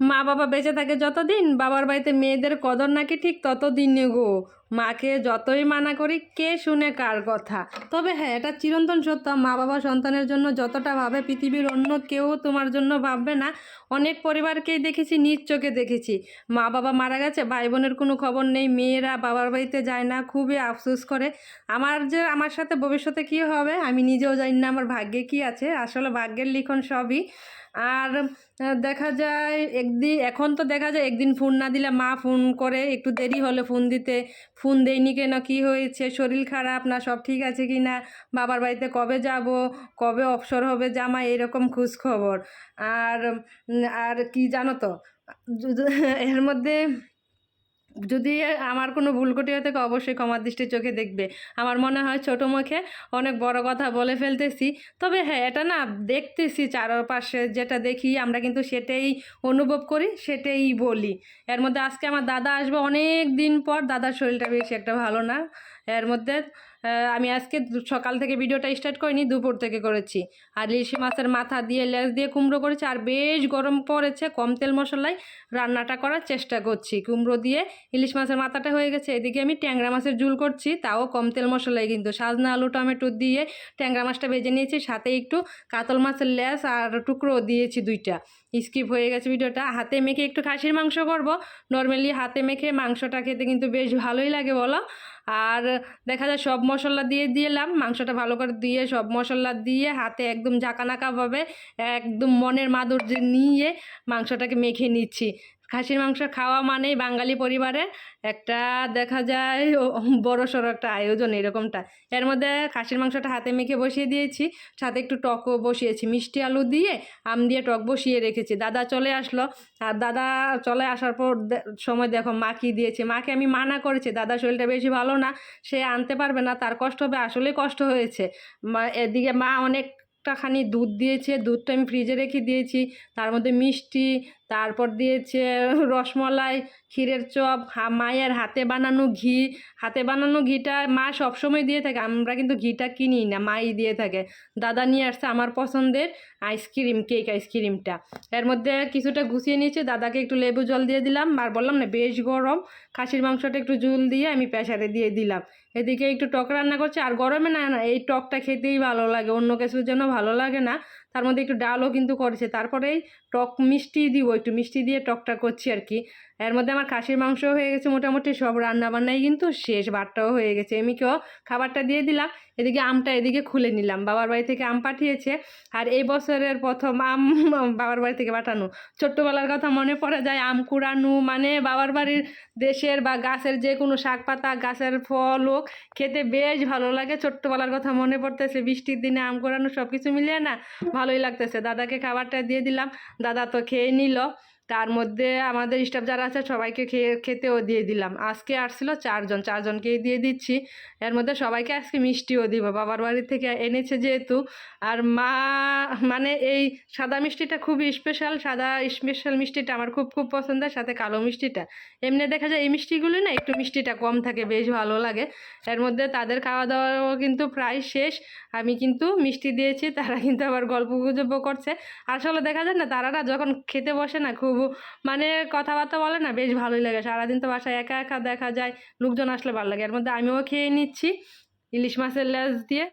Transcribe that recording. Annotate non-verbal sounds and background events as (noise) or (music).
মা বাবা বেঁচে থাকে যতদিন বাবার বাড়িতে মেয়েদের কদর নাকি ঠিক ততদিন গো। মাকে যতই মানা করি, কে শুনে কার কথা। তবে হ্যাঁ এটা চিরন্তন সত্য। মা বাবা সন্তানের জন্য যতটা ভাবে পৃথিবীর অন্য কেউ তোমার জন্য ভাববে না, অনেক পরিবারকেই দেখেছি, নিজ চোখে দেখেছি। মা বাবা মারা গেছে ভাই বোনের কোনো খবর নেই, মেয়েরা বাবার বাড়িতে যায় না, খুবই আফসোস করে। আমার যে, আমার সাথে ভবিষ্যতে কী হবে, আমি নিজেও জানি না, আমার ভাগ্যে কী আছে। আসলে ভাগ্যের লিখন সবই। আর দেখা যায় একদিন এখন তো দেখা যায়, একদিন ফোন না দিলে মা ফোন করে, একটু দেরি হলে ফোন দিতে। ফোন দেয়নি কেন? কি হয়েছে? শরীর খারাপ না? সব ঠিক আছে কি না? বাবার বাড়িতে কবে যাব? কবে অবসর হবে জামা এরকম খোঁজ খবর আর আর কি জানো তো? এর মধ্যে যদি আমার কোনো ভুল কটি হয়ে থাকে অবশ্যই ক্ষমার দৃষ্টির চোখে দেখবে। আমার মনে হয় ছোটো মুখে অনেক বড় কথা বলে ফেলতেছি। তবে হ্যাঁ এটা না দেখতেছি চারপাশে যেটা দেখি, আমরা কিন্তু সেটাই অনুভব করি, সেটাই বলি। এর মধ্যে আজকে আমার দাদা আসবে অনেক দিন পর, দাদার শরীরটা বেশি একটা ভালো না। এর মধ্যে আমি আজকে সকাল থেকে ভিডিওটা স্টার্ট করিনি, দুপুর থেকে করেছি। আর ইলিশ মাছের মাথা দিয়ে, লেজ দিয়ে কুমড়ো করেছি, আর বেশ গরম পড়েছে, কম তেল মশলায় রান্নাটা করার চেষ্টা করছি। কুমড়ো দিয়ে ইলিশ মাছের মাথাটা হয়ে গেছে, এদিকে আমি ট্যাংরা মাছের ঝুল করছি, তাও কম তেল মশলায় কিন্তু। সাজনা, আলু, টমেটো দিয়ে ট্যাংরা মাছটা ভেজে নিয়েছি, সাথে একটু কাতল মাছের লেস আর টুকরো দিয়েছি দুইটা। স্কিপ হয়ে গেছে ভিডিওটা। হাতে মেখে একটু খাসির মাংস করব। নর্মালি হাতে মেখে মাংসটা খেতে কিন্তু বেশ ভালোই লাগে, বলো? আর দেখা যায় সব মশলা দিয়ে দিলাম, মাংসটা ভালো করে দিয়ে সব মশলা দিয়ে হাতে একদম ঝাঁকানাকাভাবে একদম মনের মাধুর্য নিয়ে মাংসটাকে মেখে নিচ্ছি। খাসির মাংস খাওয়া মানেই বাঙালি পরিবারে একটা দেখা যায় বড় সড়ো একটা আয়োজন এরকমটা। এর মধ্যে খাসির মাংসটা হাতে মেখে বসিয়ে দিয়েছি, সাথে একটু টকও বসিয়েছি। মিষ্টি আলু দিয়ে আম দিয়ে টক বসিয়ে রেখেছি। দাদা চলে আসলো। আর দাদা চলে আসার পর সময় দেখো মা কি দিয়েছে। মাকে আমি মানা করেছি, দাদা শরীরটা বেশি ভালো না, সে আনতে পারবে না, তার কষ্ট হবে। আসলেই কষ্ট হয়েছে। এদিকে মা অনেকটা খানি দুধ দিয়েছে, দুধটা আমি ফ্রিজে রেখে দিয়েছি। তার মধ্যে মিষ্টি, তারপর দিয়েছে রসমলাই, ক্ষীরের চপ মায়ের হাতে বানানো ঘি। হাতে বানানো ঘিটা মা সবসময় দিয়ে থাকে, আমরা কিন্তু ঘিটা কিনি না, মাই দিয়ে থাকে। দাদা নিয়ে আসছে আমার পছন্দের আইসক্রিম কেক আইসক্রিমটা এর মধ্যে কিছুটা গুছিয়ে নিয়েছে, দাদাকে একটু লেবু জল দিয়ে দিলাম। আর বললাম না, বেশ গরম, খাসির মাংসটা একটু জুল দিয়ে আমি প্রেসারে দিয়ে দিলাম। এদিকে একটু টক রান্না করছে, আর গরমে না না, এই টকটা খেতেই ভালো লাগে, অন্য কিছুর জন্য ভালো লাগে না। তার মধ্যে একটু ডালও কিন্তু করেছে। তারপরেই টক মিষ্টি দিব, একটু মিষ্টি দিয়ে টকটা করছি আর কি এর মধ্যে আমার খাসির মাংস হয়ে গেছে মোটামুটি, সব রান্না বান্নাই কিন্তু শেষ ভাতটাও হয়ে গেছে। এমিকেও খাবারটা দিয়ে দিলাম, এদিকে আমটা এদিকে খুলে নিলাম, বাবার বাড়ি থেকে আম পাঠিয়েছে। আর এই বছরের প্রথম আম (laughs) বাবার বাড়ি থেকে পাঠানো। ছোট্টবেলার কথা মনে পড়ে যায়, আম কুড়ানো মানে বাবার বাড়ির দেশের বা গাছের যে কোনো শাক পাতা, গাছের ফল হোক, খেতে বেশ ভালো লাগে। ছোট্টবেলার কথা মনে পড়তেছে, বৃষ্টির দিনে আম কুড়ানো সব কিছু মিলিয়ে না, ভালোই লাগতেছে। দাদাকে খাবারটা দিয়ে দিলাম, দাদা তো খেয়ে নিল। তার মধ্যে আমাদের স্টাফ যারা আছে সবাইকে খেয়ে, খেতেও দিয়ে দিলাম। আজকে আসছিল চারজন, চারজনকেই দিয়ে দিচ্ছি। এর মধ্যে সবাইকে আজকে মিষ্টিও দিব। বাবার বাড়ি থেকে এনেছে যেহেতু। আর মা মানে এই সাদা মিষ্টিটা খুবই স্পেশাল সাদা স্পেশাল মিষ্টিটা আমার খুব খুব পছন্দের, সাথে কালো মিষ্টিটা। এমনি দেখা যায় এই মিষ্টিগুলো না একটু মিষ্টিটা কম থাকে, বেশ ভালো লাগে। এর মধ্যে তাদের খাওয়া দাওয়াও কিন্তু প্রায় শেষ। আমি কিন্তু মিষ্টি দিয়েছি, তারা কিন্তু আবার গল্প গুজবও করছে। আসলে দেখা যায় না, তারা যখন খেতে বসে না, খুব মানে কথাবার্তা বলে না, বেশ ভালোই লাগে। সারাদিন তো বাসায় একা একা দেখা যায়, লোকজন আসলে ভালো লাগে। এর মধ্যে আমিও খেয়ে নিচ্ছি, ইলিশ মাছের লেজ দিয়ে।